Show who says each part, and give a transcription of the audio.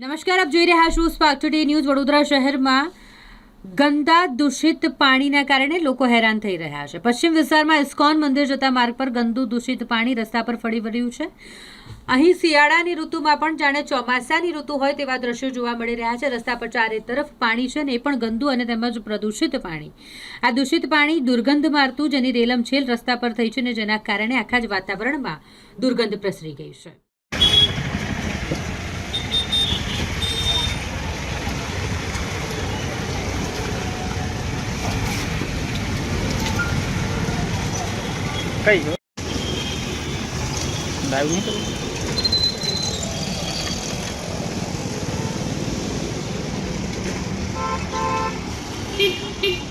Speaker 1: નમસ્કાર, આપ જોઈ રહ્યા છો સ્પાર્ક ટુડે ન્યૂઝ વડોદરા શહેરમાં ગંદા, દૂષિત પાણીના કારણે લોકો હેરાન થઈ રહ્યા છે. પશ્ચિમ વિસ્તારમાં ઇસ્કોન મંદિર જતા માર્ગ પર ગંદુ, દૂષિત પાણી રસ્તા પર ફરી વળ્યું છે. અહીં શિયાળાની ઋતુમાં પણ જાણે ચોમાસાની ઋતુ હોય તેવા દ્રશ્યો જોવા મળી રહ્યા છે. રસ્તા પર ચારે તરફ પાણી છે ને એ પણ ગંદુ અને તેમજ પ્રદૂષિત પાણી. આ દૂષિત પાણી દુર્ગંધ મારતું, જેની રેલમછેલ રસ્તા પર થઈ છે ને જેના કારણે આખા જ વાતાવરણમાં દુર્ગંધ પ્રસરી ગઈ છે.
Speaker 2: கை தயவு Thank you.